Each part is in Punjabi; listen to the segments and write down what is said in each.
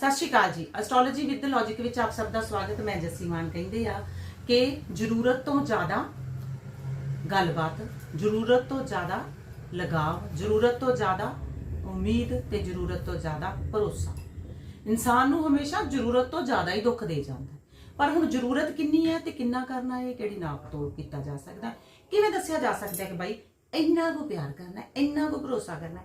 ਸਤਿ ਸ਼੍ਰੀ ਅਕਾਲ ਜੀ। ਐਸਟ੍ਰੋਲੋਜੀ ਵਿਦ ਲੌਜੀਕ ਵਿੱਚ ਆਪ ਸਭ ਦਾ ਸਵਾਗਤ ਮੈਂ ਜੱਸੀ ਮਾਨ ਕਹਿੰਦੇ ਆ ਕਿ ਜ਼ਰੂਰਤ ਤੋਂ ਜ਼ਿਆਦਾ ਗੱਲਬਾਤ, ਜ਼ਰੂਰਤ ਤੋਂ ਜ਼ਿਆਦਾ ਲਗਾਵ, ਜ਼ਰੂਰਤ ਤੋਂ ਜ਼ਿਆਦਾ ਉਮੀਦ ਤੇ ਜ਼ਰੂਰਤ ਤੋਂ ਜ਼ਿਆਦਾ ਭਰੋਸਾ। ਇਨਸਾਨ ਨੂੰ ਹਮੇਸ਼ਾ ਜ਼ਰੂਰਤ ਤੋਂ ਜ਼ਿਆਦਾ ਹੀ ਦੁੱਖ ਦੇ ਜਾਂਦਾ ਪਰ ਹੁਣ ਜ਼ਰੂਰਤ ਕਿੰਨੀ ਹੈ ਤੇ ਕਿੰਨਾ ਕਰਨਾ ਹੈ ਕਿਹੜੀ ਨਾਪ ਤੋਲ ਕੀਤਾ ਜਾ ਸਕਦਾ ਕਿਵੇਂ ਦੱਸਿਆ ਜਾ ਸਕਦਾ ਹੈ ਕਿ ਭਾਈ ਇੰਨਾ ਕੁ ਪਿਆਰ ਕਰਨਾ, ਇੰਨਾ ਕੁ ਭਰੋਸਾ ਕਰਨਾ,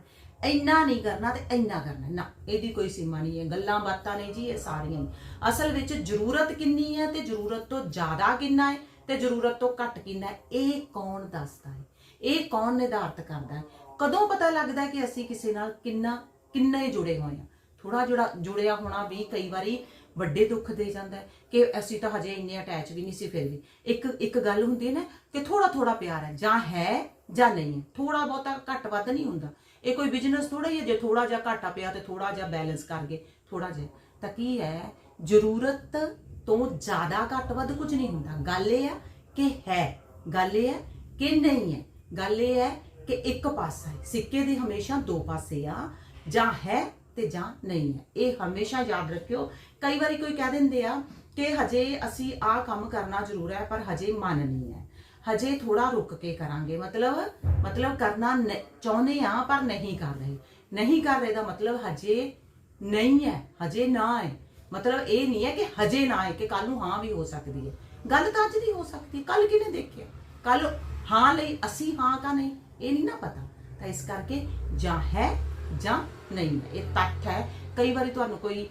ਇੰਨਾ ਨਹੀਂ ਕਰਨਾ ਤੇ ਇੰਨਾ ਕਰਨਾ, ਨਾ, ਇਹਦੀ ਕੋਈ ਸੀਮਾ ਨਹੀਂ ਹੈ, ਗੱਲਾਂ ਬਾਤਾਂ ਨੇ ਜੀ, ਇਹ ਸਾਰੀਆਂ ਹੀ। ਅਸਲ ਵਿੱਚ ਜ਼ਰੂਰਤ ਕਿੰਨੀ ਹੈ ਤੇ ਜ਼ਰੂਰਤ ਤੋਂ ਜ਼ਿਆਦਾ ਕਿੰਨਾ ਹੈ ਤੇ ਜ਼ਰੂਰਤ ਤੋਂ ਘੱਟ ਕਿੰਨਾ ਹੈ, ਇਹ ਕੌਣ ਦੱਸਦਾ ਹੈ? ਇਹ ਕੌਣ ਨਿਰਧਾਰਤ ਕਰਦਾ ਹੈ? ਕਦੋਂ ਪਤਾ ਲੱਗਦਾ ਕਿ ਅਸੀਂ ਕਿਸੇ ਨਾਲ ਕਿੰਨਾ, ਕਿੰਨੇ ਜੁੜੇ ਹੋਏ ਹਾਂ? ਥੋੜਾ ਜੁੜਾ, ਜੁੜਿਆ ਹੋਣਾ ਵੀ ਕਈ ਵਾਰੀ ਵੱਡੇ ਦੁੱਖ ਦੇ ਜਾਂਦਾ ਹੈ ਕਿ ਅਸੀਂ ਤਾਂ ਹਜੇ ਇੰਨੇ ਅਟੈਚ ਵੀ ਨਹੀਂ ਸੀ ਫਿਰ ਵੀ। ਇੱਕ ਇੱਕ ਗੱਲ ਹੁੰਦੀ ਹੈ ਨਾ ਕਿ ਥੋੜਾ ਥੋੜਾ ਪਿਆਰ ਹੈ, ਜਾਂ ਹੈ ਜਾਂ ਨਹੀਂ। ਹੈ ਥੋੜਾ ਬਹੁਤਾ ਘੱਟ ਵੱਧ ਨਹੀਂ ਹੁੰਦਾ। ਇਹ ਕੋਈ ਬਿਜ਼ਨਸ ਥੋੜਾ ਹੀ ਹੈ, ਜੇ ਥੋੜਾ ਜਿਹਾ ਘਾਟਾ ਪਿਆ ਤੇ ਥੋੜਾ ਜਿਹਾ ਬੈਲੈਂਸ ਕਰ ਗਏ ਥੋੜਾ ਜਿਹਾ। ਤਾਂ ਕੀ ਹੈ? ਜ਼ਰੂਰਤ ਤੋਂ ਜ਼ਿਆਦਾ ਘੱਟ ਵੱਧ ਕੁਝ ਨਹੀਂ ਹੁੰਦਾ। ਗੱਲ ਇਹ ਆ ਕਿ ਹੈ। ਗੱਲ ਇਹ ਹੈ ਕਿ ਨਹੀਂ ਹੈ। ਗੱਲ ਇਹ ਹੈ ਕਿ ਇੱਕ ਪਾਸਾ ਹੈ। ਸਿੱਕੇ ਦੇ ਹਮੇਸ਼ਾ ਦੋ ਪਾਸੇ ਆ। ਜਾਂ ਹੈ ਤੇ ਜਾਂ ਨਹੀਂ ਹੈ। ਇਹ ਹਮੇਸ਼ਾ ਯਾਦ ਰੱਖਿਓ। ਕਈ ਵਾਰੀ ਕੋਈ ਕਹਿ ਦਿੰਦੇ ਆ ਕਿ ਹਜੇ ਅਸੀਂ ਆਹ ਕੰਮ ਕਰਨਾ ਜ਼ਰੂਰ ਹੈ, ਪਰ ਹਜੇ ਮਨ ਨਹੀਂ ਹੈ। ਹਜੇ ਥੋੜਾ ਰੁਕ ਕੇ ਕਰਾਂਗੇ। ਮਤਲਬ ਮਤਲਬ ਕਰਨਾ ਨ- ਚਾਹੁੰਦੇ ਆ, ਪਰ ਨਹੀਂ ਕਰ ਰਹੇ। ਨਹੀਂ ਕਰ ਰਹੇ ਦਾ ਮਤਲਬ ਹਜੇ ਨਹੀਂ ਹੈ, ਹਜੇ ਨਾ ਹੈ। ਮਤਲਬ ਇਹ ਨਹੀਂ ਹੈ ਕਿ ਹਜੇ ਨਾ ਹੈ ਕਿ ਕੱਲ ਨੂੰ ਹਾਂ ਵੀ ਹੋ ਸਕਦੀ ਹੈ। ਗੱਲ ਤਾਂ ਅੱਜ ਦੀ ਹੋ ਸਕਦੀ ਹੈ। ਕੱਲ ਕਿਨੇ ਦੇਖਿਆ? ਕੱਲ ਹਾਂ ਲਈ ਅਸੀਂ ਹਾਂ ਕਾ ਨਹੀਂ? ਇਹ ਨਹੀਂ ਨਾ ਪਤਾ। ਤਾਂ ਇਸ ਕਰਕੇ ਜਾਂ ਹੈ ਜਾਂ ਨਹੀਂ ਇਹ ਤੱਥ ਹੈ। ਕਈ ਵਾਰੀ ਤੁਹਾਨੂੰ ਕੋਈ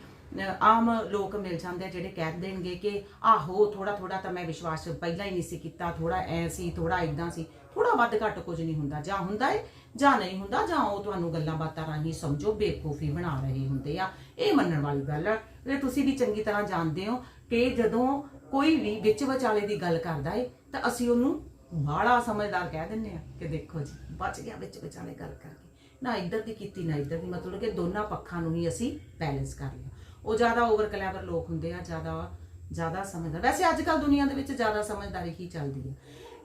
ਆਮ ਲੋਕ ਮਿਲ ਜਾਂਦੇ ਆ ਜਿਹੜੇ ਕਹਿ ਦੇਣਗੇ ਕਿ, ਆਹੋ ਥੋੜਾ ਥੋੜਾ ਤਾਂ ਮੈਂ ਵਿਸ਼ਵਾਸ ਪਹਿਲਾਂ ਹੀ ਨਹੀਂ ਸੀ ਕੀਤਾ। ਥੋੜਾ ਐ ਸੀ ਥੋੜਾ ਇਦਾਂ ਸੀ। ਥੋੜਾ ਵੱਧ ਘੱਟ ਕੁਝ ਨਹੀਂ ਹੁੰਦਾ। ਜਾਂ ਹੁੰਦਾ ਏ, ਜਾਂ ਨਹੀਂ ਹੁੰਦਾ, ਜਾਂ ਉਹ ਤੁਹਾਨੂੰ ਗੱਲਾਂ ਬਾਤਾਂ ਰਾਹੀਂ ਸਮਝੋ ਬੇਵਕੂਫੀ ਬਣਾ ਰਹੇ ਹੁੰਦੇ ਆ। ਇਹ ਮੰਨਣ ਵਾਲੀ ਗੱਲ ਹੈ ਇਹ ਤੁਸੀਂ ਵੀ ਚੰਗੀ ਤਰ੍ਹਾਂ ਜਾਣਦੇ ਹੋ ਕਿ ਜਦੋਂ ਕੋਈ ਵੀ ਵਿੱਚ ਵਿਚਾਲੇ ਦੀ ਗੱਲ ਕਰਦਾ ਏ, ਤਾਂ ਅਸੀਂ ਉਹਨੂੰ ਬਾੜਾ ਸਮਝਦਾਰ ਕਹਿ ਦਿੰਦੇ ਆ ਕਿ ਦੇਖੋ ਜੀ, ਬਚ ਗਿਆ ਵਿੱਚ ਵਿਚਾਲੇ ਗੱਲ ਕਰਕੇ। ਨਾ ਇੱਧਰ ਦੀ ਕੀਤੀ, ਨਾ ਇੱਧਰ ਦੀ। ਮਤਲਬ ਕਿ ਦੋਨਾਂ ਪੱਖਾਂ ਨੂੰ ਹੀ ਅਸੀਂ ਬੈਲੈਂਸ ਕਰ ਲਿਆ। ਉਹ ਜ਼ਿਆਦਾ ਓਵਰ ਕਲੈਵਰ ਲੋਕ ਹੁੰਦੇ ਆ, ਜ਼ਿਆਦਾ ਜ਼ਿਆਦਾ ਸਮਝਦਾਰ। ਵੈਸੇ ਅੱਜ ਕੱਲ ਦੁਨੀਆ ਦੇ ਵਿੱਚ ਜ਼ਿਆਦਾ ਸਮਝਦਾਰੀ ਹੀ ਚੱਲਦੀ ਹੈ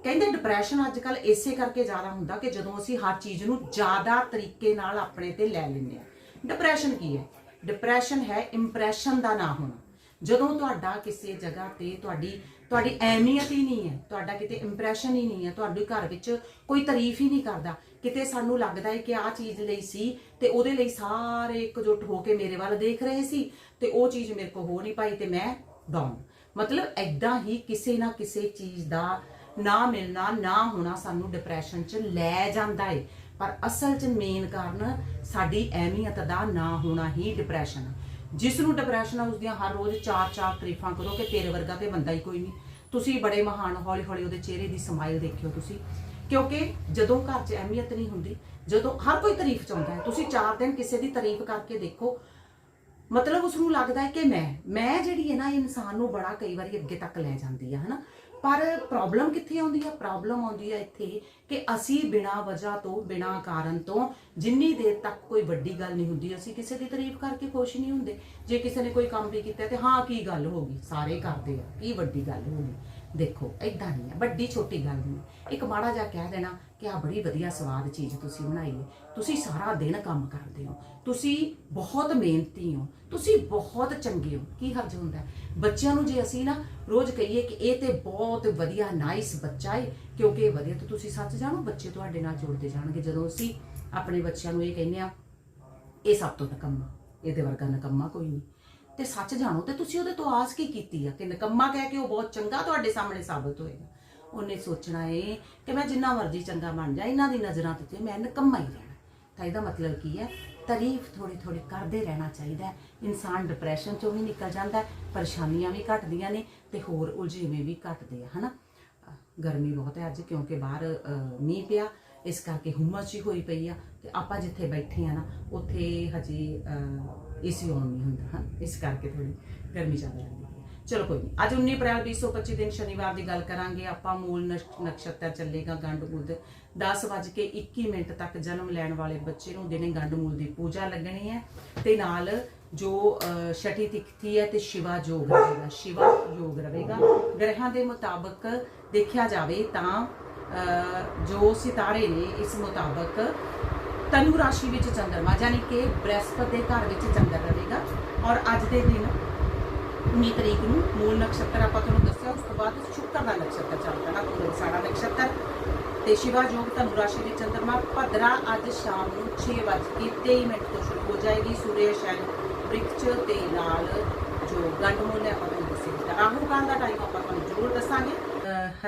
ਕਹਿੰਦੇ ਡਿਪਰੈਸ਼ਨ ਅੱਜ ਕੱਲ ਇਸੇ ਕਰਕੇ ਜ਼ਿਆਦਾ ਹੁੰਦਾ ਕਿ ਜਦੋਂ ਅਸੀਂ ਹਰ ਚੀਜ਼ ਨੂੰ ਜ਼ਿਆਦਾ ਤਰੀਕੇ ਨਾਲ ਆਪਣੇ ਤੇ ਲੈ ਲੈਂਦੇ ਆ। ਡਿਪਰੈਸ਼ਨ ਕੀ ਹੈ? ਡਿਪਰੈਸ਼ਨ ਹੈ ਇੰਪ੍ਰੈਸ਼ਨ ਦਾ ਨਾ ਹੋਣਾ। ਜਦੋਂ ਤੁਹਾਡਾ ਕਿਸੇ ਜਗ੍ਹਾ ਤੇ ਤੁਹਾਡੀ ਤੁਹਾਡੀ ਅਹਿਮੀਅਤ ਹੀ ਨਹੀਂ ਹੈ, ਤੁਹਾਡਾ ਕਿਤੇ ਇੰਪ੍ਰੈਸ਼ਨ ਹੀ ਨਹੀਂ ਹੈ, ਤੁਹਾਡੇ ਘਰ ਵਿੱਚ ਕੋਈ ਤਾਰੀਫ ਹੀ ਨਹੀਂ ਕਰਦਾ। ਕਿਤੇ ਸਾਨੂੰ ਲੱਗਦਾ ਹੈ ਕਿ ਆਹ ਚੀਜ਼ ਲਈ ਸੀ ਤੇ ਉਹਦੇ ਲਈ ਸਾਰੇ ਇਕਜੁੱਟ ਹੋ ਕੇ ਮੇਰੇ ਵੱਲ ਦੇਖ ਰਹੇ ਸੀ ਤੇ ਉਹ ਚੀਜ਼ ਮੇਰੇ ਕੋਲ ਹੋ ਨਹੀਂ ਪਾਈ ਤੇ ਮੈਂ ਡਾਊਨ ਮਤਲਬ ਐਦਾਂ ਹੀ ਕਿਸੇ ਨਾ ਕਿਸੇ ਚੀਜ਼ ਦਾ ਨਾ ਮਿਲਣਾ, ਨਾ ਹੋਣਾ ਸਾਨੂੰ ਡਿਪਰੈਸ਼ਨ 'ਚ ਲੈ ਜਾਂਦਾ ਏ। ਪਰ ਅਸਲ 'ਚ ਮੇਨ ਕਾਰਨ ਸਾਡੀ ਅਹਿਮੀਅਤ ਦਾ ਨਾ ਹੋਣਾ ਹੀ ਡਿਪਰੈਸ਼ਨ ਜਿਸ ਨੂੰ ਡਿਪਰੈਸ਼ਨ ਆ ਉਸ ਦੀਆਂ ਹਰ ਰੋਜ਼ ਚਾਰ ਚਾਰ ਤਾਰੀਫਾਂ ਕਰੋ ਕਿ ਤੇਰੇ ਵਰਗਾ ਤੇ ਬੰਦਾ ਹੀ ਕੋਈ ਨਹੀਂ। ਤੁਸੀਂ ਬੜੇ ਮਹਾਨ ਹੌਲੀ ਹੌਲੀ ਉਹਦੇ ਚਿਹਰੇ ਦੀ ਸਮਾਈਲ ਦੇਖਿਓ ਤੁਸੀਂ। ਕਿਉਂਕਿ ਜਦੋਂ ਘਰ 'ਚ ਅਹਿਮੀਅਤ ਨਹੀਂ ਹੁੰਦੀ, ਜਦੋਂ ਹਰ ਕੋਈ ਤਾਰੀਫ ਚਾਹੁੰਦਾ ਹੈ, ਤੁਸੀਂ ਚਾਰ ਦਿਨ ਕਿਸੇ ਦੀ ਤਾਰੀਫ ਕਰਕੇ ਦੇਖੋ। ਮਤਲਬ ਉਸ ਨੂੰ ਲੱਗਦਾ ਹੈ ਕਿ ਮੈਂ ਮੈਂ ਜਿਹੜੀ ਹੈ ਨਾ ਇਨਸਾਨ ਨੂੰ ਬੜਾ ਕਈ ਵਾਰੀ ਅੱਗੇ ਤੱਕ ਲੈ ਜਾਂਦੀ ਹੈ ਹਨਾ? ਪਰ ਪ੍ਰੋਬਲਮ ਕਿੱਥੇ ਆਉਂਦੀ ਹੈ ਪ੍ਰੋਬਲਮ ਆਉਂਦੀ ਹੈ ਇੱਥੇ ਕਿ ਅਸੀਂ ਬਿਨਾਂ ਵਜ੍ਹਾ ਤੋਂ, ਬਿਨਾਂ ਕਾਰਨ ਤੋਂ ਜਿੰਨੀ ਦੇਰ ਤੱਕ ਕੋਈ ਵੱਡੀ ਗੱਲ ਨਹੀਂ ਹੁੰਦੀ, ਅਸੀਂ ਕਿਸੇ ਦੀ ਤਾਰੀਫ ਕਰਕੇ ਖੁਸ਼ ਨਹੀਂ ਹੁੰਦੇ। ਜੇ ਕਿਸੇ ਨੇ ਕੋਈ ਕੰਮ ਵੀ ਕੀਤਾ ਤੇ ਹਾਂ, ਕੀ ਗੱਲ ਹੋ ਗਈ? ਸਾਰੇ ਕਰਦੇ ਆ, ਕੀ ਵੱਡੀ ਗੱਲ ਹੋ ਗਈ? ਦੇਖੋ ਐਦਾਂ ਨਹੀਂ ਹੈ। ਵੱਡੀ ਛੋਟੀ ਗੱਲ ਨਹੀਂ। ਇੱਕ ਮਾੜਾ ਜਿਹਾ ਕਹਿ ਦੇਣਾ ਕਿ ਆ ਬੜੀ ਵਧੀਆ ਸਵਾਦ ਚੀਜ਼ ਤੁਸੀਂ ਬਣਾਈ ਹੈ। ਤੁਸੀਂ ਸਾਰਾ ਦਿਨ ਕੰਮ ਕਰਦੇ ਹੋ। ਤੁਸੀਂ ਬਹੁਤ ਮਿਹਨਤੀ ਹੋ। ਤੁਸੀਂ ਬਹੁਤ ਚੰਗੇ ਹੋ। ਕੀ ਹਰਜ ਹੁੰਦਾ ਬੱਚਿਆਂ ਨੂੰ ਜੇ ਅਸੀਂ ਨਾ ਰੋਜ਼ ਕਹੀਏ ਕਿ ਇਹ ਤੇ ਬਹੁਤ ਵਧੀਆ ਨਾਈਸ ਬੱਚਾ ਹੈ ਕਿਉਂਕਿ ਇਹ ਵਧੀਆ ਤਾਂ ਤੁਸੀਂ ਸੱਚ ਜਾਣੋ, ਬੱਚੇ ਤੁਹਾਡੇ ਨਾਲ ਜੁੜਦੇ ਜਾਣਗੇ। ਜਦੋਂ ਅਸੀਂ ਆਪਣੇ ਬੱਚਿਆਂ ਨੂੰ ਇਹ ਕਹਿੰਦੇ ਆ ਇਹ ਸਭ ਤੋਂ ਨਕੰਮਾ, ਇਹਦੇ ਵਰਗਾ ਨਕੰਮਾ ਕੋਈ ਨਹੀਂ। ਤੇ ਸੱਚ ਜਾਣੋ ਤੇ ਤੁਸੀਂ ਉਹਦੇ ਤੋਂ ਆਸ ਕੀ ਕੀਤੀ ਆ? ਕਿ ਨਕੰਮਾ ਕਹਿ ਕੇ ਉਹ ਬਹੁਤ ਚੰਗਾ ਤੁਹਾਡੇ ਸਾਹਮਣੇ ਸਾਬਤ ਹੋਏਗਾ। ਉਹਨੇ ਸੋਚਣਾ ਏ ਕਿ ਮੈਂ ਜਿੰਨਾ ਮਰਜ਼ੀ ਚੰਗਾ ਬਣ ਜਾ, ਇਹਨਾਂ ਦੀ ਨਜ਼ਰਾਂ ਤੇ ਮੈਂ ਨਕੰਮਾ ਹੀ ਰਹਿਣਾ। ਤਾਂ ਇਹਦਾ ਮਤਲਬ ਕੀ ਹੈ? ਤਾਰੀਫ ਥੋੜੀ ਥੋੜੀ ਕਰਦੇ ਰਹਿਣਾ ਚਾਹੀਦਾ ਇਨਸਾਨ ਡਿਪਰੈਸ਼ਨ ਚੋਂ ਵੀ ਨਿਕਲ ਜਾਂਦਾ ਪਰੇਸ਼ਾਨੀਆਂ ਵੀ ਘਟਦੀਆਂ ਨੇ ਤੇ ਹੋਰ ਉਲਝੇਵੇਂ ਵੀ ਘਟਦੇ ਆ, ਹਨਾ? ਅਹ ਗਰਮੀ ਬਹੁਤ ਹੈ ਅੱਜ ਕਿਉਂਕਿ ਬਾਹਰ ਮੀਂਹ ਪਿਆ, ਇਸ ਕਰਕੇ ਹੁਮਸ ਹੀ ਹੋਈ ਪਈ ਆ। ਤੇ ਆਪਾਂ ਜਿੱਥੇ ਬੈਠੇ ਆ ਨਾ, ਉੱਥੇ ਹਜੇ ਏਸੀ ਆਨ ਨਹੀਂ ਹੁੰਦਾ ਹਾਂ ਇਸ ਕਰਕੇ ਥੋੜੀ ਗਰਮੀ ਜ਼ਿਆਦਾ ਲੱਗਦੀ ਹੈ। ਚਲੋ ਕੋਈ ਨਹੀਂ ਅੱਜ 19 ਅਪ੍ਰੈਲ 2025 ਦਿਨ ਸ਼ਨੀਵਾਰ ਦੀ ਗੱਲ ਕਰਾਂਗੇ। ਆਪਾਂ ਮੂਲ ਨਕਸ਼- ਨਕਸ਼ਤਰ ਚੱਲੇਗਾ ਗੰਡ ਮੂਲ 10:21 ਮਿੰਟ ਤੱਕ ਜਨਮ ਲੈਣ ਵਾਲੇ ਬੱਚੇ ਨੂੰ ਦਿਨੇ ਗੰਡ ਮੂਲ ਦੀ ਪੂਜਾ ਲੱਗਣੀ ਹੈ ਤੇ ਨਾਲ ਜੋ ਅਹ, ਛਠੀ ਤਿਥੀ ਹੈ ਤੇ ਸ਼ਿਵਾ ਯੋਗ ਰਹੇਗਾ ਸ਼ਿਵਾ ਯੋਗ ਰਹੇਗਾ। ਗ੍ਰਹਾਂ ਦੇ ਮੁਤਾਬਕ ਦੇਖਿਆ ਜਾਵੇ ਤਾਂ ਅਹ, ਜੋ ਸਿਤਾਰੇ ਨੇ ਇਸ ਮੁਤਾਬਕ ਤਨੂ ਰਾਸ਼ੀ ਵਿੱਚ ਚੰਦਰਮਾ ਯਾਨੀ ਕਿ ਬ੍ਰਹਿਸਪਤ ਦੇ ਘਰ ਵਿੱਚ ਚੰਦਰ ਰਹੇਗਾ। ਔਰ ਅੱਜ ਦੇ ਦਿਨ 19 ਤਰੀਕ ਨੂੰ ਮੂਲ ਨਕਸ਼ਤਰ ਆਪਾਂ ਤੁਹਾਨੂੰ ਦੱਸਿਆ, ਉਸ ਤੋਂ ਬਾਅਦ ਸ਼ੁੱਕਰ ਦਾ ਨਕਸ਼ਤਰ ਚੱਲਦਾ ਨਾ ਪੂਰੇ ਸਾਡਾ ਨਕਸ਼ਤਰ। ਤੇ ਸ਼ਿਵਾ ਯੋਗ ਧਨੁ ਰਾਸ਼ੀ ਵਿੱਚ ਚੰਦਰਮਾ ਭਦਰਾ ਅੱਜ ਸ਼ਾਮ ਨੂੰ 6:23 ਮਿੰਟ ਤੋਂ ਸ਼ੁਰੂ ਹੋ ਜਾਏਗੀ। ਸੂਰਜ ਸ਼ੈਨ ਬ੍ਰਿਕਚ ਦੇ ਨਾਲ ਜੋ ਗੰਡ ਮੂਲ ਹੈ, ਆਪਾਂ ਤੁਹਾਨੂੰ ਦੱਸਿਆ। ਰਾਹੂ ਕਾਲ ਦਾ ਟਾਈਮ ਆਪਾਂ ਤੁਹਾਨੂੰ ਜ਼ਰੂਰ ਦੱਸਾਂਗੇ।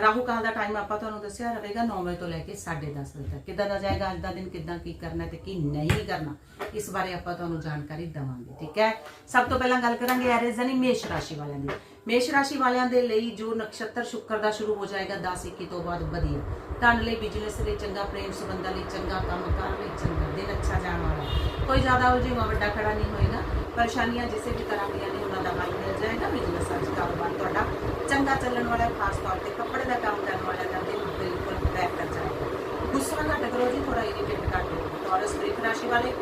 ਰਾਹੂ ਕਾਲ ਦਾ ਟਾਈਮ ਆਪਾਂ ਤੁਹਾਨੂੰ ਦੱਸਿਆ ਰਹੇਗਾ 9 ਵਜੇ ਤੋਂ ਲੈ ਕੇ 10:30 ਵਜੇ ਤੱਕ। ਕਿੱਦਾਂ ਦਾ ਜਾਏਗਾ, ਅੱਜ ਦਾ ਦਿਨ ਕਿੱਦਾਂ, ਕੀ ਕਰਨਾ ਤੇ ਕੀ ਨਹੀਂ ਕਰਨਾ, ਇਸ ਬਾਰੇ ਆਪਾਂ ਤੁਹਾਨੂੰ ਜਾਣਕਾਰੀ ਦਵਾਂਗੇ, ਠੀਕ ਹੈ? ਸਭ ਤੋਂ ਪਹਿਲਾਂ ਗੱਲ ਕਰਾਂਗੇ ਐਰੇਜ਼ ਮੇਸ਼ ਰਾਸ਼ੀ ਵਾਲਿਆਂ ਦੀ। ਮੇਸ਼ ਰਾਸ਼ੀ ਵਾਲਿਆਂ ਦੇ ਲਈ ਜੋ ਨਕਸ਼ਤਰ ਸ਼ੁੱਕਰ ਦਾ ਸ਼ੁਰੂ ਹੋ ਜਾਏਗਾ 10 21 ਤੋਂ ਬਾਅਦ ਵਧੀਆ। ਧਨ ਲਈ ਬਿਜ਼ਨਸ ਲਈ ਚੰਗਾ, ਪ੍ਰੇਮ ਸੰਬੰਧਾਂ ਲਈ ਚੰਗਾ ਕੰਮਕਾਰ ਲਈ ਚੰਗਾ, ਦਿਨ ਅੱਛਾ ਜਾਣ ਵਾਲਾ ਕੋਈ ਜ਼ਿਆਦਾ ਉਲਝੇਵਾ ਵੱਡਾ ਖੜਾ ਨਹੀਂ ਹੋਏਗਾ। ਪਰੇਸ਼ਾਨੀਆਂ ਜਿਸੇ ਵੀ ਤਰ੍ਹਾਂ ਦੀਆਂ ਨੇ, ਉਹਨਾਂ ਦਾ ਹੱਲ ਮਿਲ ਜਾਏਗਾ। ਬਿਜ਼ਨਸ ਅੱਜ ਕਾਰੋਬਾਰ ਤੁਹਾਡਾ ਚੰਗਾ ਚੱਲਣ ਵਾਲਾ ਖਾਸ ਤੌਰ ਤੇ ਕੱਪੜੇ ਦਾ ਕੰਮ ਕਰਨ ਵਾਲਿਆਂ ਦਾ ਦਿਨ ਬਿਲਕੁਲ ਬਿਹਤਰ ਜਾਏਗਾ ਗੁੱਸਾ ਘੱਟ ਕਰੋ ਜੀ ਥੋੜਾ ਇਰੀਟੇਟ ਘੱਟ ਕਰੋ ਟੌਰਸ ਬ੍ਰਿਕ ਰਾਸ਼ੀ ਵਾਲੇ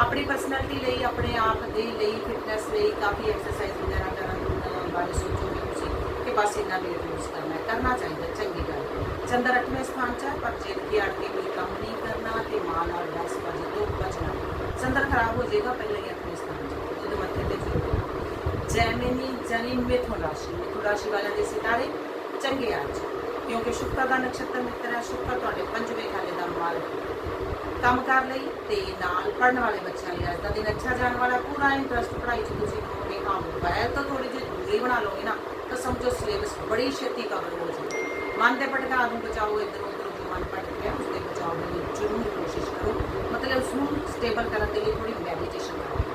ਆਪਣੀ ਪਰਸਨੈਲਿਟੀ ਲਈ ਆਪਣੇ ਆਪ ਦੇ ਲਈ ਫਿਟਨੈਸ ਲਈ ਕਾਫੀ ਐਕਸਰਸਾਈਜ਼ ਵਗੈਰਾ ਕਰਨ ਬਾਰੇ ਸੋਚੋਗੇ ਤੁਸੀਂ ਕਿ ਬਸ ਇੰਨਾ ਵੇਟ ਲੂਜ਼ ਕਰਨਾ ਹੈ। ਕਰਨਾ ਚਾਹੀਦਾ ਚੰਗੀ ਗੱਲ। ਚੰਦਰ ਅੱਠਵੇਂ ਸਥਾਨ 'ਚ ਹੈ, ਪਰ ਜਿੱਦ ਕੇ ਅੜ ਕੇ ਕੋਈ ਕੰਮ ਨਹੀਂ ਕਰਨਾ ਤੇ ਮਾਂ ਨਾਲ 10 ਵਜੇ ਤੋਂ ਬਚਣਾ। ਚੰਦਰ ਖਰਾਬ ਹੋ ਜਾਏਗਾ ਪਹਿਲਾਂ ਹੀ 8ਵੇਂ ਸਥਾਨ 'ਚ ਉਹਦੇ ਮੱਥੇ ਤੇ ਜ਼ਰੂਰ ਜੈਮਿਨੀ ਮਿਥੁਨ ਰਾਸ਼ੀ ਮਿਥੁਨ ਰਾਸ਼ੀ ਵਾਲਿਆਂ ਦੇ ਸਿਤਾਰੇ ਚੰਗੇ ਅੱਜ ਕਿਉਂਕਿ ਸ਼ੁਕਰ ਦਾ ਨਕਸ਼ਤਰ ਮਿੱਤਰ ਹੈ, ਸ਼ੁਕਰ ਤੁਹਾਡੇ ਪੰਜਵੇਂ ਖਾਲੇ ਦਾ ਮਾਲਕ ਕੰਮ ਕਰ ਲਈ ਤੇ ਨਾਲ ਪੜਨ ਵਾਲੇ ਬੱਚਿਆਂ ਲਈ ਅੱਜ ਦਾ ਦਿਨ ਅੱਛਾ ਜਾਣ ਵਾਲਾ ਪੂਰਾ ਇੰਟਰਸਟ ਪੜ੍ਹਾਈ 'ਚ ਤੁਸੀਂ ਕਹੋਗੇ ਹਾਂ ਮੋਬਾਈਲ ਤੋਂ ਥੋੜੀ ਜਿਹੀ ਦੂਰੀ ਬਣਾ ਲਓਗੇ ਨਾ, ਤਾਂ ਸਮਝੋ ਸਿਲੇਬਸ ਬੜੀ ਛੇਤੀ ਕਵਰ ਹੋ ਜਾਏਗਾ। ਮਨ ਦੇ ਭਟਕਾ ਨੂੰ ਬਚਾਓ, ਇੱਧਰ ਉੱਧਰ ਜੋ ਮਨ ਭਟਕ ਗਿਆ ਉਸ ਦੇ ਬਚਾਓ ਦੇ ਲਈ ਜ਼ਰੂਰ ਕੋਸ਼ਿਸ਼ ਕਰੋ। ਮਤਲਬ ਉਸ ਨੂੰ ਸਟੇਬਲ ਕਰਨ ਦੇ ਲਈ ਥੋੜੀ ਮੈਡੀਟੇਸ਼ਨ ਕਰੋ।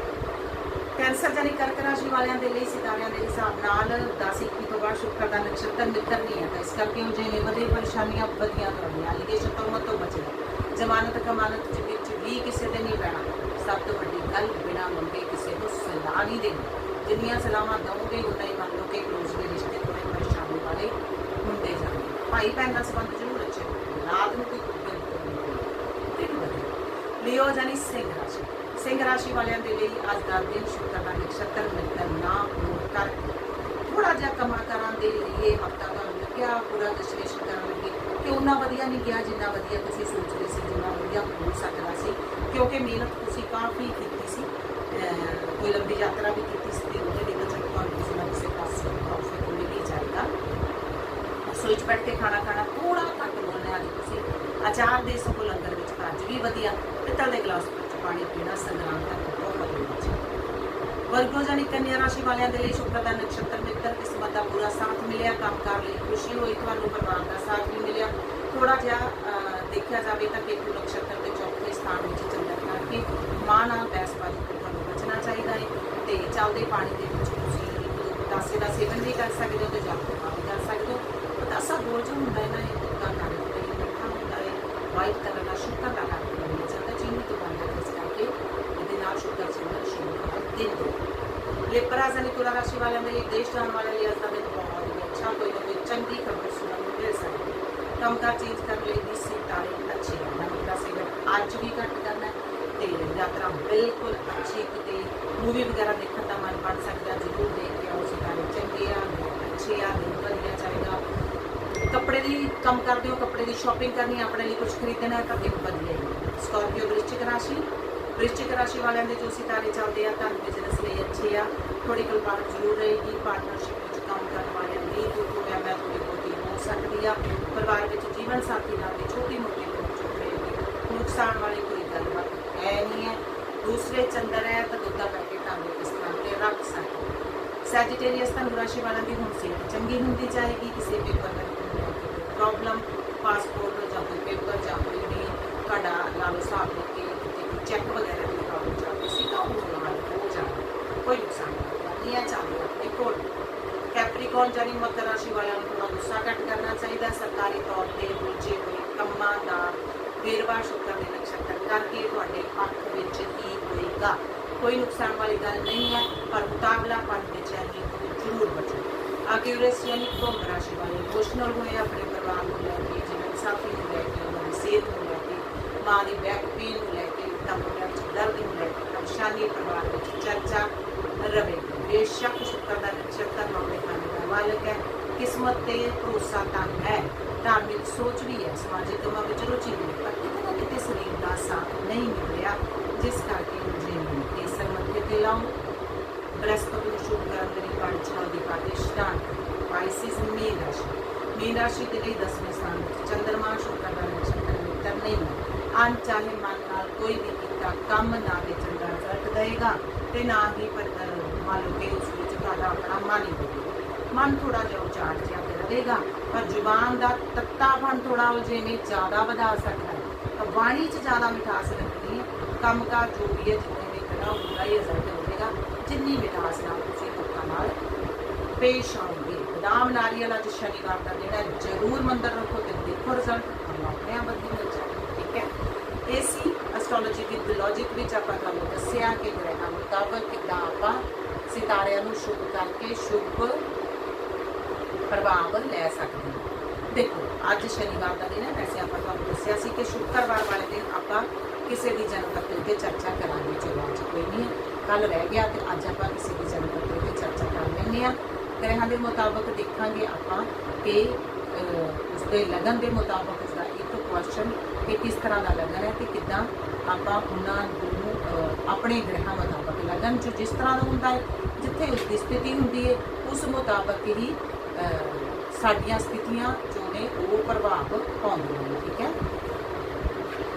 ਕੈਂਸਰ ਜਾਨੀ ਕਰਕ ਰਾਸ਼ੀ ਵਾਲਿਆਂ ਦੇ ਲਈ, ਸਿਤਾਰਿਆਂ ਦੇ ਹਿਸਾਬ ਨਾਲ 10 21 ਤੋਂ ਬਾਅਦ ਸ਼ੁਕਰ ਦਾ ਨਕਸ਼ਤਰ ਮਿੱਤਰ ਨਹੀਂ ਹੈ। ਤਾਂ ਇਸ ਕਰਕੇ ਉਹ ਜਿਹੜੇ ਵਧੇ, ਪਰੇਸ਼ਾਨੀਆਂ ਵਧੀਆਂ ਤੁਹਾਡੀਆਂ ਅਲੀਗੇਸ਼ਨ ਤੋਂ ਮਤ ਤੋਂ ਬਚਣਾ ਜ਼ਮਾਨਤ ਕਮਾਨਤ ਦੇ ਵਿੱਚ ਵੀ ਕਿਸੇ 'ਤੇ ਨਹੀਂ ਪੈਣਾ। ਸਭ ਤੋਂ ਵੱਡੀ ਗੱਲ, ਬਿਨਾਂ ਮੰਗੇ ਕਿਸੇ ਨੂੰ ਸਲਾਹ ਨਹੀਂ ਦੇਣੀ। ਜਿੰਨੀਆਂ ਸਲਾਹਾਂ ਦਵੋਗੇ ਉਨਾ ਹੀ ਮੰਨ ਲਓ ਕਿ ਕਲੋਜ਼ ਦੇ ਰਿਸ਼ਤੇ ਥੋੜੇ ਪਰੇਸ਼ਾਨੀ ਵਾਲੇ ਹੁੰਦੇ ਜਾਣਗੇ। ਭਾਈ ਭੈਣ ਦਾ ਸੰਬੰਧ ਜ਼ਰੂਰ ਅੱਛੇ ਰਾਤ ਨੂੰ ਕੋਈ ਬਿਲਕੁਲ ਨਹੀਂ ਵਧੀਆ ਲਿਓ ਜਾਨੀ ਸਿੰਘ ਰਾਸ਼ੀ ਸਿੰਘ ਰਾਸ਼ੀ ਵਾਲਿਆਂ ਦੇ ਲਈ ਅੱਜ ਦਾ ਦਿਨ ਸ਼ੁਕਰ ਦਾ ਨਕਸ਼ਤਰ ਮਿੱਤਰ ਨਾ ਹੋਣ ਕਰਕੇ ਥੋੜਾ ਜਿਹਾ ਕਮਾ ਕਰਾਂ ਦੇ ਲਈ ਇਹ ਹਫਤਾ ਤੁਹਾਨੂੰ ਲੱਗਿਆ, ਪੂਰਾ ਵਿਸ਼ਲੇਸ਼ਣ ਕਰਨ ਲੱਗੇ। ਕਿ ਉਹਨਾਂ ਵਧੀਆ ਨਹੀਂ ਗਿਆ ਜਿੰਨਾ ਵਧੀਆ ਤੁਸੀਂ ਸੋਚਦੇ ਸੀ, ਜਿੰਨਾ ਵਧੀਆ ਹੋ ਸਕਦਾ ਸੀ। ਕਿਉਂਕਿ ਮਿਹਨਤ ਤੁਸੀਂ ਕਾਫੀ ਕੀਤੀ ਸੀ। ਕੋਈ ਲੰਬੀ ਯਾਤਰਾ ਵੀ ਕੀਤੀ ਸੀ ਤੇ ਉਹਦੇ ਲਈ ਤਾਂ ਚਲੋ ਤੁਹਾਨੂੰ ਕਿਸੇ ਨਾ ਕਿਸੇ ਪਾਸੇ ਪ੍ਰੋਫਿਟ ਮਿਲ ਹੀ ਜਾਏਗਾ। ਰਸੋਈ ਬੈਠ ਕੇ ਖਾਣਾ ਖਾਣਾ ਥੋੜਾ ਘੱਟ ਬੋਲਣਾ ਅੱਜ ਤੁਸੀਂ। ਅਚਾਰ ਦੇ ਸਗੋਂ ਲੰਗਰ ਵਿੱਚ ਅੱਜ ਵੀ ਵਧੀਆ। ਪਿੱਤਲ ਦੇ ਗਲਾਸ ਵਿੱਚ ਪਾਣੀ ਪੀਣਾ ਸੰਗਰਾਮ ਤੱਕ ਬਹੁਤ ਵਧੀਆ ਜੀ ਵਰਗੋ ਜਾਨੀ ਕੰਨਿਆ ਰਾਸ਼ੀ ਵਾਲਿਆਂ ਦੇ ਲਈ ਸ਼ੁਕਰ ਦਾ ਨਕਸ਼ਤਰ ਮਿੱਤਰ ਕਿਸਮਤ ਦਾ ਪੂਰਾ ਸਾਥ ਮਿਲਿਆ। ਕੰਮਕਾਰ ਲਈ ਖੁਸ਼ੀ ਹੋਈ, ਤੁਹਾਨੂੰ ਪਰਿਵਾਰ ਦਾ ਸਾਥ ਵੀ ਮਿਲਿਆ। ਥੋੜਾ ਜਿਹਾ ਦੇਖਿਆ ਜਾਵੇ ਤਾਂ ਕੇਤੂ ਨਕਸ਼ਤਰ ਦੇ ਚੌਥੇ ਸਥਾਨ ਵਿੱਚ ਚੱਲਦਾ ਕਰਕੇ ਮਾਂ ਨਾਲ ਬਹਿਸਬਾਜ਼ੀ ਤੋਂ ਤੁਹਾਨੂੰ ਬਚਣਾ ਚਾਹੀਦਾ ਹੈ ਤੇ ਚੱਲਦੇ ਪਾਣੀ ਦੇ ਵਿੱਚ ਤੁਸੀਂ ਪਤਾਸੇ ਦਾ ਸੇਵਨ ਵੀ ਕਰ ਸਕਦੇ ਹੋ ਤੇ ਜਲ ਪ੍ਰਵਾਹ ਵੀ ਕਰ ਸਕਦੇ ਹੋ। ਪਤਾਸਾ ਗੋਲ ਜੋ ਹੁੰਦਾ ਹੈ ਨਾ, ਇਹ ਦੁੱਧਾ ਨਾਲ ਮਿੱਠਾ ਹੁੰਦਾ ਹੈ, ਵਾਈਟ ਕਲਰ ਦਾ ਸ਼ੁਕਰ ਦਾ ਕਰਕੇ ਬਣਿਆ ਜਾਂਦਾ ਚੀਨੀ ਤੋਂ ਬਣਦਾ ਹੈ, ਇਸ ਕਰਕੇ ਇਹਦੇ ਨਾਲ ਸ਼ੁਕਰ ਚੰਦਰ ਸ਼ੁਰੂ ਹੋਇਆ ਦਿਨ ਦੋ ਲਿਪਰਾ ਜ਼ਨੀ ਤੁਲਾ ਰਾਸ਼ੀ ਵਾਲਿਆਂ ਦੇ ਲਈ ਦੇਸ਼ ਜਾਣ ਵਾਲਿਆਂ ਲਈ ਅੱਜ ਦਾ ਦਿਨ ਬਹੁਤ ਚੰਗੀ ਖਬਰ ਸੁਣਨ ਨੂੰ ਮਿਲ ਸਕਦੀ ਹੈ ਕੰਮਕਾਰ ਚੇਂਜ ਕਰਨ ਲਈ ਵੀ ਸਿਤਾਰੇ ਅੱਛੇ ਹਨ ਨਵੀਂ ਦਾ ਅੱਜ ਵੀ ਘੱਟ ਕਰਨਾ ਹੈ ਤੇ ਯਾਤਰਾ ਬਿਲਕੁਲ ਅੱਛੀ ਕਿਤੇ ਮੂਵੀ ਵਗੈਰਾ ਦੇਖਣ ਦਾ ਮਨ ਬਣ ਸਕਦਾ ਜ਼ਰੂਰ ਦੇਖ ਕੇ ਆਓ ਸਿਤਾਰੇ ਚੰਗੇ ਆ ਅੱਛੇ ਆ ਦਿਨ ਵਧੀਆ ਚਾਹੀਦਾ ਕੱਪੜੇ ਦੀ ਕੰਮ ਕਰਦੇ ਹੋ ਕੱਪੜੇ ਦੀ ਸ਼ਾਪਿੰਗ ਕਰਨੀ ਆਪਣੇ ਲਈ ਕੁਝ ਖਰੀਦਣਾ ਤਾਂ ਦਿਨ ਵਧੀਆ ਹੀ ਸਕਾਰਪੀਓ ਵ੍ਰਿਸ਼ਚਿਕ ਰਾਸ਼ੀ ਵ੍ਰਿਸ਼ਚਿਕ ਰਾਸ਼ੀ ਵਾਲਿਆਂ ਦੇ ਜੋ ਸਿਤਾਰੇ ਚੱਲਦੇ ਆ ਤਾਂ ਬਿਜ਼ਨਸ ਲਈ ਅੱਛੇ ਆ ਥੋੜੀ ਕਲਪਾਟ ਜ਼ਰੂਰ ਰਹੇਗੀ ਪਾਰਟਨਰਸ਼ਿਪ ਵਿੱਚ ਕੰਮ ਕਰਨ ਵਾਲਿਆਂ ਲਈ ਜੋ ਤੋਂ ਮੈਂ ਥੋੜੀ ਬਹੁਤੀ ਹੋ ਸਕਦੀ ਆ ਪਰਿਵਾਰ ਵਿੱਚ ਜੀਵਨ ਸਾਥੀ ਨਾਲ ਵੀ ਛੋਟੀ ਮੋਟੀ ਨੋਕ ਰਹੇਗੀ ਨੁਕਸਾਨ ਵਾਲੀ ਕੋਈ ਗੱਲਬਾਤ ਹੈ ਨਹੀਂ ਹੈ ਦੂਸਰੇ ਚੰਦਰ ਹੈ ਤਾਂ ਦੁੱਧਾ ਕਰਕੇ ਟਾਂਗੇ ਕਿਸ ਤਰ੍ਹਾਂ ਤੇ ਰੱਖ ਸਕਦੇ ਸੈਜੀਟੇਰੀਅਸ ਤਾਂ ਰਾਸ਼ੀ ਵਾਲਿਆਂ ਦੀ ਹੁਣ ਸਿਹਤ ਚੰਗੀ ਹੁੰਦੀ ਜਾਏਗੀ ਕਿਸੇ ਪੇਪਰ ਦਾ ਪ੍ਰੋਬਲਮ ਪਾਸਪੋਰਟ ਜਾਂ ਕੋਈ ਪੇਪਰ ਜਾਂ ਕੋਈ ਵੀ ਤੁਹਾਡਾ ਲਾ ਲਓ ਹਿਸਾਬ ਦੇ ਕੇ ਕਿਤੇ ਕੋਈ ਚੈੱਕ ਵਗੈਰਾ ਦੀ ਪ੍ਰੋਬਲਮ ਚੱਲ ਰਹੀ ਸੀ ਤਾਂ ਉਹ ਨਾਲ ਹੋ ਜਾਣਾ ਕੋਈ ਨੁਕਸਾਨ ਨਹੀਂ ਹੈ ਚੱਲ ਆਪਣੇ ਕੋਲ ਕੈਪਰੀਕੌਨ ਜਾਨੀ ਮਕਰ ਰਾਸ਼ੀ ਵਾਲਿਆਂ ਨੂੰ ਥੋੜਾ ਗੁੱਸਾ ਘੱਟ ਕਰਨਾ ਚਾਹੀਦਾ ਸਰਕਾਰੀ ਤੌਰ ਤੇ ਉਲਝੇ ਹੋਏ ਕੰਮਾਂ ਦਾ ਵੇਰਵਾ ਸ਼ੁਕਰ ਦੇ ਨਕਸ਼ਤਰ ਕਰਕੇ ਤੁਹਾਡੇ ਪੱਖ ਵਿੱਚ ਹੀ ਹੋਏਗਾ ਕੋਈ ਨੁਕਸਾਨ ਵਾਲੀ ਗੱਲ ਨਹੀਂ ਹੈ ਪਰ ਮੁਕਾਬਲਾ ਪਰ ਬੇਚੈਨੀ ਤੋਂ ਜ਼ਰੂਰ ਬਚੋ ਅਕਿਊਰੇਸੀ ਯਾਨੀ ਕੁੰਭ ਰਾਸ਼ੀ ਵਾਲੇ ਇਮੋਸ਼ਨਲ ਹੋਏ ਆਪਣੇ ਪਰਿਵਾਰ ਨੂੰ ਲੈ ਕੇ ਜੀਵਨ ਸਾਥੀ ਨੂੰ ਲੈ ਕੇ ਉਹਨਾਂ ਦੀ ਸਿਹਤ ਨੂੰ ਲੈ ਕੇ ਮਾਂ ਦੀ ਬੈਕ ਪੇਨ ਨੂੰ ਲੈ ਕੇ ਟੰਗਾਂ ਵਿੱਚ ਦਰਦ ਨੂੰ ਲੈ ਕੇ ਪਰੇਸ਼ਾਨੀ ਪਰਿਵਾਰ ਵਿੱਚ ਚਰਚਾ ਰਵੇ ਬੇਸ਼ੱਕ ਸ਼ੁਕਰ ਦਾ ਨਕਸ਼ਤਰ ਮਾਮਲੇ ਖਾਨੇ ਦਾ ਮਾਲਕ ਹੈ ਕਿਸਮਤ ਤੇ ਭਰੋਸਾ ਤਾਂ ਹੈ ਧਾਰਮਿਕ ਸੋਚ ਵੀ ਹੈ ਸਮਾਜਿਕ ਕੰਮਾਂ ਵਿੱਚ ਰੁਚੀ ਵੀ ਪਰ ਕਿਤੇ ਨਾ ਕਿਤੇ ਸਰੀਰ ਦਾ ਸਾਥ ਨਹੀਂ ਮਿਲ ਰਿਹਾ ਜਿਸ ਕਰਕੇ ਮੁਝੇ ਕੇਸਰ ਮੱਥੇ ਤੇ ਲਾਉਂ ਬ੍ਰਹਸਪਤੀ ਨੂੰ ਸ਼ੁਭ ਕਰਨ ਦੇ ਲਈ ਪੰਜ ਛੇ ਦੀ ਪਾਕਿਸਤਾਨ ਪਾਈਸਿਸ ਮੀਨ ਰਾਸ਼ੀ ਮੀਨ ਰਾਸ਼ੀ ਦੇ ਲਈ ਦਸਵੇਂ ਸਥਾਨ ਵਿੱਚ ਚੰਦਰਮਾ ਸ਼ੁਕਰ ਦਾ ਨਕਸ਼ਤਰ ਮਿੱਤਰ ਨਹੀਂ ਅਣਚਾਹੇ ਮਨ ਨਾਲ ਕੋਈ ਵੀ ਕੀਤਾ, ਕੰਮ ਨਾ ਵੇਚਣ ਚੰਗਾ ਰਿਜ਼ਲਟ ਦੇਗਾ ਤੇ ਨਾ ਹੀ ਪਰ ਮੰਨ ਲਓ ਕਿ ਉਸ ਵਿੱਚ ਤੁਹਾਡਾ ਆਪਣਾ ਮਨ ਹੀ ਹੋਵੇਗਾ ਮਨ ਥੋੜਾ ਜਿਹਾ ਉਚਾਟ ਜਿਹਾ ਤੇ ਰਹੇਗਾ, ਪਰ ਜ਼ੁਬਾਨ ਦਾ ਤੱਤਾਪਨ ਥੋੜਾ ਉਲਝੇਵੇਂ ਜ਼ਿਆਦਾ ਵਧਾ ਸਕਦਾ ਹੈ। ਤਾਂ ਬਾਣੀ 'ਚ ਜ਼ਿਆਦਾ ਮਿਠਾਸ ਰੱਖਣੀ ਹੈ। ਕੰਮਕਾਰ ਜੋ ਵੀ ਹੈ, ਜਿੰਨੇ ਵੀ ਕਰਾ ਹੁੰਦਾ ਹੀ ਰਿਜ਼ਲਟ ਹੋਵੇਗਾ। ਜਿੰਨੀ ਮਿਠਾਸ ਨਾਲ ਤੁਸੀਂ ਲੋਕਾਂ ਨਾਲ ਪੇਸ਼ ਆਉਂਗੇ ਬਦਾਮ ਨਾਰੀਅਲ ਅੱਜ ਸ਼ਨੀਵਾਰ ਦਾ ਦਿਨ ਹੈ। ਜ਼ਰੂਰ ਮੰਦਰ ਰੱਖੋ ਤੇ ਦੇਖੋ ਰਿਜ਼ਲਟ ਤੁਹਾਨੂੰ ਆਪਣੇ ਆਪ ਵਧੀਆ ਮਿਲ ਜਾਏਗਾ ਠੀਕ ਹੈ ਇਹ ਸੀ ਐਸਟ੍ਰੋਲੋਜੀ ਦੀ ਲੌਜਿਕ ਵਿੱਚ ਆਪਾਂ ਤੁਹਾਨੂੰ ਦੱਸਿਆ ਕਿ ਗ੍ਰਹਿਾਂ ਮੁਤਾਬਕ ਕਿੱਦਾਂ ਆਪਾਂ ਸਿਤਾਰਿਆਂ ਨੂੰ ਸ਼ੁਭ ਕਰਕੇ ਸ਼ੁਭ ਪ੍ਰਭਾਵ ਲੈ ਸਕਦੇ ਹਾਂ। ਦੇਖੋ ਅੱਜ ਸ਼ਨੀਵਾਰ ਦਾ ਦਿਨ ਹੈ ਵੈਸੇ ਆਪਾਂ ਤੁਹਾਨੂੰ ਦੱਸਿਆ ਸੀ ਕਿ ਸ਼ੁੱਕਰਵਾਰ ਵਾਲੇ ਦਿਨ ਆਪਾਂ ਕਿਸੇ ਦੀ ਜਨਮ ਪੱਤਰੀ ਤੇ ਚਰਚਾ ਕਰਾਂਗੇ ਚਲੋ ਅੱਜ ਕੋਈ ਨਹੀਂ ਕੱਲ ਰਹਿ ਗਿਆ ਤੇ ਅੱਜ ਆਪਾਂ ਕਿਸੇ ਦੀ ਜਨਮ ਪੱਤਰੀ ਤੇ ਚਰਚਾ ਕਰ ਲੈਂਦੇ ਆ ਗ੍ਰਹਿਾਂ ਦੇ ਮੁਤਾਬਕ ਦੇਖਾਂਗੇ ਆਪਾਂ ਕਿ ਅਹ, ਉਸਦੇ ਲਗਨ ਦੇ ਮੁਤਾਬਕ ਉਸਦਾ ਇੱਕ ਕੁਐਸਚਨ ਕਿ ਕਿਸ ਤਰ੍ਹਾਂ ਦਾ ਲਗਨ ਹੈ ਤੇ ਕਿੱਦਾਂ ਆਪਾਂ ਉਹਨਾਂ ਨੂੰ ਆਪਣੇ ਗ੍ਰਹਿਾਂ ਮੁਤਾਬਕ ਲਗਨ ਚ ਜਿਸ ਤਰ੍ਹਾਂ ਦਾ ਹੁੰਦਾ ਹੈ, ਜਿੱਥੇ ਉਸ ਦੀ ਸਥਿਤੀ ਹੁੰਦੀ ਹੈ, ਉਸ ਮੁਤਾਬਕ ਹੀ ਸਾਡੀਆਂ ਸਥਿਤੀਆਂ ਜੋ ਨੇ ਉਹ ਪ੍ਰਭਾਵ ਪਾਉਂਦੀਆਂ ਨੇ, ਠੀਕ ਹੈ?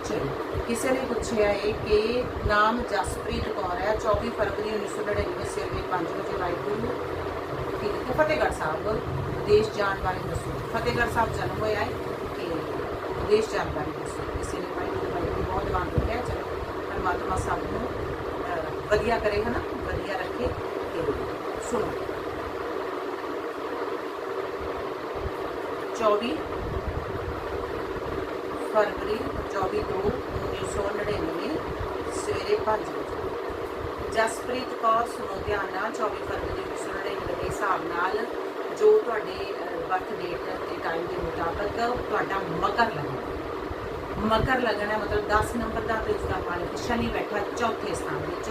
ਚਲੋ, ਕਿਸੇ ਨੇ ਪੁੱਛਿਆ ਹੈ ਕਿ ਨਾਮ ਜਸਪ੍ਰੀਤ ਕੌਰ ਹੈ 24 ਫਰਵਰੀ 1999 ਸਵੇਰੇ 5 ਵਜੇ ਵਾਹਿਗੁਰੂ, ਠੀਕ ਹੈ ਫਤਿਹਗੜ੍ਹ ਸਾਹਿਬ, ਵਿਦੇਸ਼ ਜਾਣ ਬਾਰੇ ਦੱਸੋ। ਫਤਿਹਗੜ੍ਹ ਸਾਹਿਬ ਜਨਮ ਹੋਇਆ ਹੈ ਕਿ ਵਿਦੇਸ਼ ਜਾਣ ਬਾਰੇ ਦੱਸੋ ਕਿਸੇ ਨੇ ਵਾਹਿਗੁਰੂ ਵਾਹਿਗੁਰੂ ਬਹੁਤ ਵਾਰ ਲਿਖਿਆ ਚਲੋ ਪਰਮਾਤਮਾ ਸਭ ਨੂੰ ਵਧੀਆ ਕਰੇ, ਹਨਾ? ਵਧੀਆ ਰੱਖੇ ਤੇ ਸੁਣੋ। 24 ਫਰਵਰੀ 24 ਤੋਂ 1999 ਸਵੇਰੇ 5 ਵਜੇ। ਜਸਪ੍ਰੀਤ ਕੌਰ ਸੁਣੋ ਧਿਆਨ ਨਾਲ 24 ਫਰਵਰੀ 1999 ਦੇ ਹਿਸਾਬ ਨਾਲ ਜੋ ਤੁਹਾਡੇ ਬਰਥ ਡੇਟ ਤੇ ਟਾਈਮ ਦੇ ਮੁਤਾਬਕ ਤੁਹਾਡਾ ਮਕਰ ਲੱਗਣਾ ਮਕਰ ਲਗਨ ਹੈ, ਮਤਲਬ 10 ਨੰਬਰ ਦਾ ਤੇ ਉਸਦਾ ਮਾਲਕ ਸ਼ਨੀ ਬੈਠਾ ਚੌਥੇ ਸਥਾਨ ਵਿੱਚ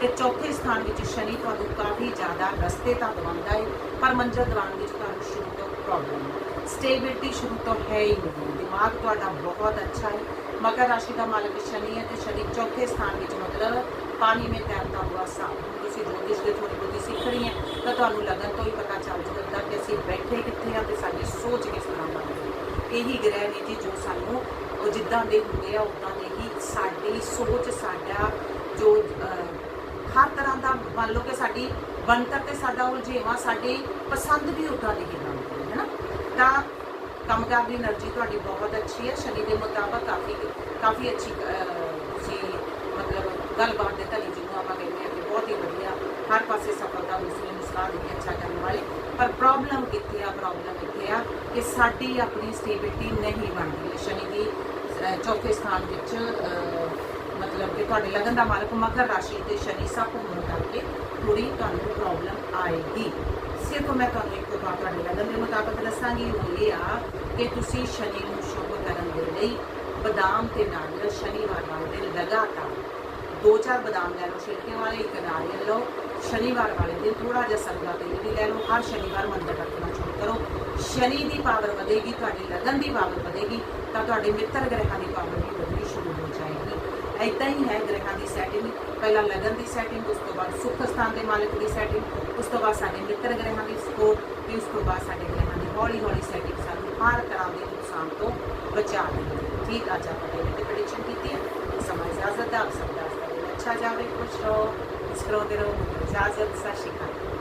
ਤੇ ਚੌਥੇ ਸਥਾਨ ਵਿੱਚ ਸ਼ਨੀ ਤੁਹਾਨੂੰ ਕਾਫੀ ਜ਼ਿਆਦਾ ਰਸਤੇ ਤਾਂ ਦਵਾਉਂਦਾ ਹੈ, ਪਰ ਮੰਜ਼ਲ ਦਵਾਉਣ ਵਿੱਚ ਤੁਹਾਨੂੰ ਸ਼ੁਰੂ ਤੋਂ ਪ੍ਰੋਬਲਮ ਹੈ। ਸਟੇਬਿਲਿਟੀ ਸ਼ੁਰੂ ਤੋਂ ਹੈ ਹੀ ਨਹੀਂ, ਦਿਮਾਗ ਤੁਹਾਡਾ ਬਹੁਤ ਅੱਛਾ ਹੈ। ਮਕਰ ਰਾਸ਼ੀ ਦਾ ਮਾਲਕ ਸ਼ਨੀ ਹੈ ਤੇ ਸ਼ਨੀ ਚੌਥੇ ਸਥਾਨ ਵਿੱਚ ਮਤਲਬ ਪਾਣੀ ਵਿੱਚ ਤੈਰਦਾ ਹੁਆ ਸਾਪ ਤੁਸੀਂ ਜੋਤਿਸ਼ ਦੇ ਥੋੜੀ ਬਹੁਤੀ ਸਿੱਖ ਰਹੀ ਹੈ, ਤਾਂ ਤੁਹਾਨੂੰ ਲੱਗਣ ਤੋਂ ਹੀ ਪਤਾ ਚੱਲ ਜਾਂਦਾ ਕਿ ਅਸੀਂ ਬੈਠੇ ਕਿੱਥੇ ਹਾਂ ਤੇ ਸਾਡੀ ਸੋਚ ਕਿਸ ਤਰ੍ਹਾਂ ਬਣਦੀ ਹੈ ਇਹੀ ਗ੍ਰਹਿ ਨੇ ਜੀ ਜੋ ਸਾਨੂੰ ਉਹ ਜਿੱਦਾਂ ਦੇ ਹੁੰਦੇ ਆ, ਉਦਾਂ ਦੇ ਹੀ ਸਾਡੀ ਸੋਚ, ਸਾਡਾ ਜੋ ਹਰ ਤਰ੍ਹਾਂ ਦਾ ਮੰਨ ਲਓ ਕਿ ਸਾਡੀ ਬਣਤਰ ਤੇ ਸਾਡਾ ਉਲਝੇਵਾ, ਸਾਡੀ ਪਸੰਦ ਵੀ ਉਦਾਂ ਦੇ ਹੀ ਹੁੰਦੀ ਹੈ ਨਾ ਤਾਂ ਕੰਮ ਕੰਮਕਾਰ ਦੀ એનર્ਜੀ ਤੁਹਾਡੀ ਬਹੁਤ ਅੱਛੀ ਹੈ ਸ਼ਨੀ ਦੇ ਮੁਤਾਬਕ ਕਾਫੀ ਕਾਫੀ ਅੱਛੀ ਤੁਸੀਂ ਮਤਲਬ ਗੱਲਬਾਤ ਦੇ ਤਲੀ ਜਿਹਨੂੰ ਆਪਾਂ ਕਹਿੰਦੇ ਆ ਕਿ ਬਹੁਤ ਹੀ ਵਧੀਆ, ਹਰ ਪਾਸੇ ਸਫਲਤਾ ਉਸਨੇ ਮੁਸਕਾਨ ਦੀ ਅੱਛਾ ਕਰਨ ਵਾਲੀ। ਪਰ ਪ੍ਰੋਬਲਮ ਕਿੱਥੇ ਆ? ਪ੍ਰੋਬਲਮ ਕਿੱਥੇ ਆ ਕਿ ਸਾਡੀ ਆਪਣੀ ਸਟੇਬਿਲਟੀ ਨਹੀਂ ਬਣਦੀ ਸ਼ਨੀ ਦੀ ਚੌਥੇ ਸਥਾਨ ਵਿੱਚ ਮਤਲਬ ਕਿ ਤੁਹਾਡੇ ਲਗਨ ਦਾ ਮਾਲਕ ਮਕਰ ਰਾਸ਼ੀ ਤੇ ਸ਼ਨੀ ਸੱਪ ਹੋਣ ਕਰਕੇ ਥੋੜੀ ਤੁਹਾਨੂੰ ਪ੍ਰੋਬਲਮ ਆਏਗੀ। ਸਿਰਫ ਮੈਂ ਤੁਹਾਨੂੰ ਇੱਕ ਤੁਹਾਡੇ ਲਗਨ ਦੇ ਮੁਤਾਬਕ ਦੱਸਾਂਗੀ। ਉਹ ਇਹ ਆ ਕਿ ਤੁਸੀਂ ਸ਼ਨੀ ਨੂੰ ਸ਼ੁਭ ਕਰਨ ਦੇ ਲਈ ਬਦਾਮ ਤੇ ਨਾਰੀਅਲ ਸ਼ਨੀਵਾਰ ਵਾਲੇ ਲਗਾਤਾਰ ਦੋ ਚਾਰ ਬਦਾਮ ਲੈ ਲਓ ਛਿਲਕੇ ਵਾਲੇ, ਇੱਕ ਨਾਰੀਅਲ ਲਓ ਸ਼ਨੀਵਾਰ ਵਾਲੇ ਦਿਨ ਥੋੜਾ ਜਿਹਾ ਸਰਗਾ ਤੇਲ ਵੀ ਲੈ ਲਓ। ਹਰ ਸ਼ਨੀਵਾਰ ਮੰਦਰ ਰੱਖਣਾ ਸ਼ੁਰੂ ਕਰੋ। ਸ਼ਨੀ ਦੀ ਪਾਵਰ ਵਧੇਗੀ, ਤੁਹਾਡੀ ਲਗਨ ਦੀ ਪਾਵਰ ਵਧੇਗੀ, ਤਾਂ ਤੁਹਾਡੇ ਮਿੱਤਰ ਗ੍ਰਹਿਾਂ ਦੀ ਪਾਵਰ ਵੀ ਵਧਣੀ ਸ਼ੁਰੂ ਹੋ ਜਾਏਗੀ। ਐਦਾਂ ਹੀ ਹੈ ਗ੍ਰਹਿਾਂ ਦੀ ਸੈਟਿੰਗ ਪਹਿਲਾਂ ਲਗਨ ਦੀ ਸੈਟਿੰਗ ਉਸ ਤੋਂ ਬਾਅਦ ਸੁੱਖ ਸਥਾਨ ਦੇ ਮਾਲਕ ਦੀ ਸੈਟਿੰਗ ਉਸ ਤੋਂ ਬਾਅਦ ਸਾਡੇ ਮਿੱਤਰ ਗ੍ਰਹਿਾਂ ਦੀ ਸਪੋਰਟ ਤੇ ਉਸ ਤੋਂ ਬਾਅਦ ਸਾਡੇ ਗ੍ਰਹਿਾਂ ਦੀ ਹੌਲੀ ਹੌਲੀ ਸੈਟਿੰਗ ਸਾਨੂੰ ਹਰ ਤਰ੍ਹਾਂ ਦੇ ਨੁਕਸਾਨ ਤੋਂ ਬਚਾ ਦੇਗੀ ਠੀਕ ਅੱਜ ਆਪਾਂ ਇਹ ਤੇ ਪ੍ਰੈਡਿਕਸ਼ਨ ਕੀਤੀ ਹੈ। ਸਮਾਂ ਇਜਾਜ਼ਤ ਦਾ ਆਪ ਸਭ ਦਾ ਅੱਛਾ ਜਾਵੇ, ਖੁਸ਼ ਰਹੋ, ਮੁਸਕਰਾਉਂਦੇ ਰਹੋ ਇਜਾਜ਼ਤ ਸਤਿ ਸ਼੍ਰੀ ਅਕਾਲ